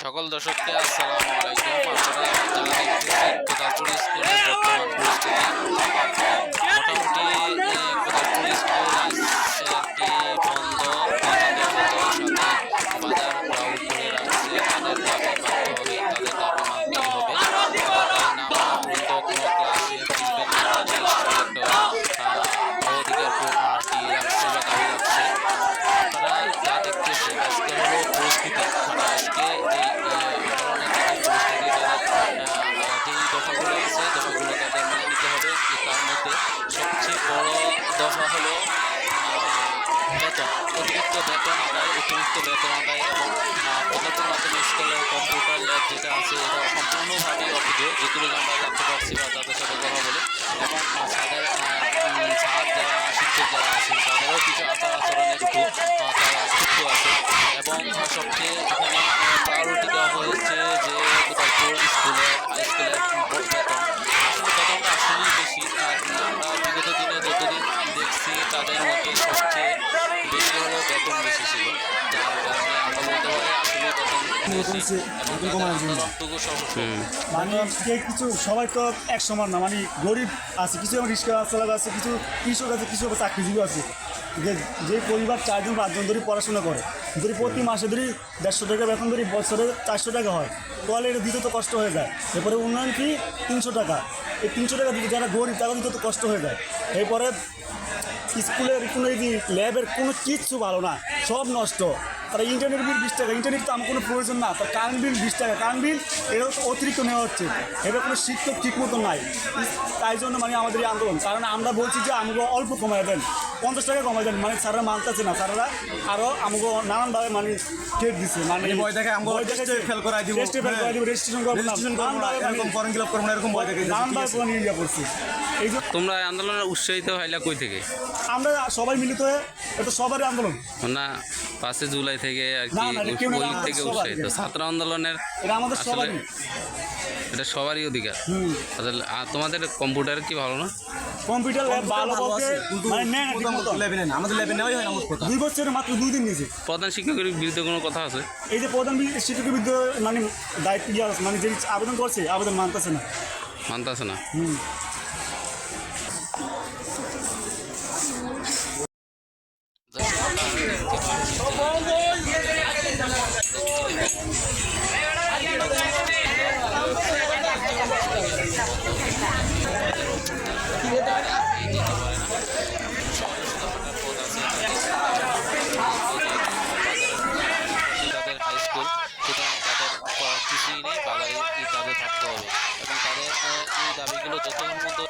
সকল দর্শককে আসসালামু আলাইকুম। আপনারা যারা দেখতেছেন কোদালপুর স্কুলের বর্তমান পরিস্থিতি মোটামুটি এ, কোদালপুর স্কুল আজকে বন্ধ দুদিনের মতো সাথে বাজার ক্রাউড করে রাখছে তাদের দাবি মানতে হবে তাদের দাবি মানতেই হবে তারা না মানা পর্যন্ত কোনো ক্লাসে ফিরবেন না তাদের একটা আহ, অধিকার আরটি রাখছে বা দাবি রাখছে তারা যা দেখতেছে আজকে হলো পরিস্থিতি মানে আজকে এই আহ, আন্দোলনের যে পরিস্থিতি তারা আহ, যেই দফাগুলো আছে দফাগুলো তাদের মেনে নিতে হবে যে তার মধ্যে সবচেয়ে বড় দফা হলো বেতন অতিরিক্ত বেতন আদায়, অতিরিক্ত বেতন আদায় এবং প্রকল্পের মাধ্যমে স্কুলের কম্পিউটার ল্যাব যেটা আছে, এটা সম্পূর্ণভাবে অবৈধ যেগুলো আমরা জানতে পারছি বা তাদের সাথে কথা বলে এবং আহ, তাদের আহ, উম, ছাত্র যারা শিক্ষক যারা আছেন তাদেরও কিছু আচার আচরণের খুব আহ, তারা ক্ষুব্ধ আছে এবং আহ, সবচেয়ে এখানে প্রায়োরিটি দেওয়া হয়েছে যে কোথাও স্কুলের হাই স্কুলের বেতন আসলে বেতনটা আসলেই বেশি আর আমরা বিগত দিনে যতদিন দেখছি তাদের মধ্যে সবচেয়ে বেশি হলো বেতন বেশি ছিল যার কারণে আমরা বলতে পারি আসলে মানে যে কিছু সবাই তো এক সমান না মানে গরিব আছে কিছু যেমন রিক্সা চালাক আছে কিছু কৃষক আছে কিছু চাকরিজীবী আছে। যে যে পরিবার চারজন পাঁচজন ধরে পড়াশোনা করে যদি প্রতি মাসে ধরে দেড়শো টাকা বেতন ধরে বছরে চারশো টাকা হয় তাহলে এটা দিতে তো কষ্ট হয়ে যায়। এরপরে উন্নয়ন কি? তিনশো টাকা। এই তিনশো টাকা দিতে যারা গরিব তারা দিতে তো কষ্ট হয়ে যায়। এরপরে স্কুলের কোনো ল্যাবের কোনো কিচ্ছু ভালো না সব নষ্ট। তারা ইন্টারনেট বিল বিশ টাকা। ইন্টারনেট তো আমার কোনো প্রয়োজন না। তার কারেন্ট বিল বিশ টাকা। কারেন্ট বিল এটা তো অতিরিক্ত নেওয়া হচ্ছে। এটা কোনো শিক্ষক ঠিক মতো নাই। তাই জন্য মানে আমাদের এই আন্দোলন। কারণ আমরা বলছি যে আমাকে অল্প কমায় দেন। পঞ্চাশ টাকা কমায় দেন। মানে স্যাররা মানতেছে না। স্যাররা আরও আমাকে নানানভাবে মানে ঠেট দিচ্ছে মানে ভয় দেখে আমগো টেস্টে fail করায় দিব। টেস্টে ফেল করাই দিব রেজিস্ট্রেশন করব না রেজিস্ট্রেশন করব না মানে এরকম ফর্ম ফিল আপ করব না এরকম ভয় দেখে নানানভাবে করছে। এই তোমরা আন্দোলনের উৎসাহিত হইলা কই থেকে? আমরা সবাই মিলিত হয়ে এটা সবারই আন্দোলন। না পাঁচই জুলাই থেকে আর কি ওই থেকে উৎসাহিত। ছাত্র আন্দোলনের এটা আমাদের সবারই। এটা সবারই অধিকার। হুম। আসলে আর তোমাদের কম্পিউটার কি ভালো না? কম্পিউটার ল্যাব ভালো বলতে মানে নেয় না ঠিক মতো। লেভে নেন আমাদের ল্যাবে নেওয়াই হয় না কথা। দুই বছরের মাত্র দুই দিন নিয়েছে প্রধান শিক্ষকের বিরুদ্ধে কোনো কথা আছে? এই যে প্রধান শিক্ষকের বিরুদ্ধে মানে দায়িত্ব মানে যে আবেদন করছে আবেদন মানতেছে না। মানতেছে না। হুম। ক- এই তাদের থাকতে হবে। এবং তাদের এই দাবিগুলো যতক্ষণ পর্যন্ত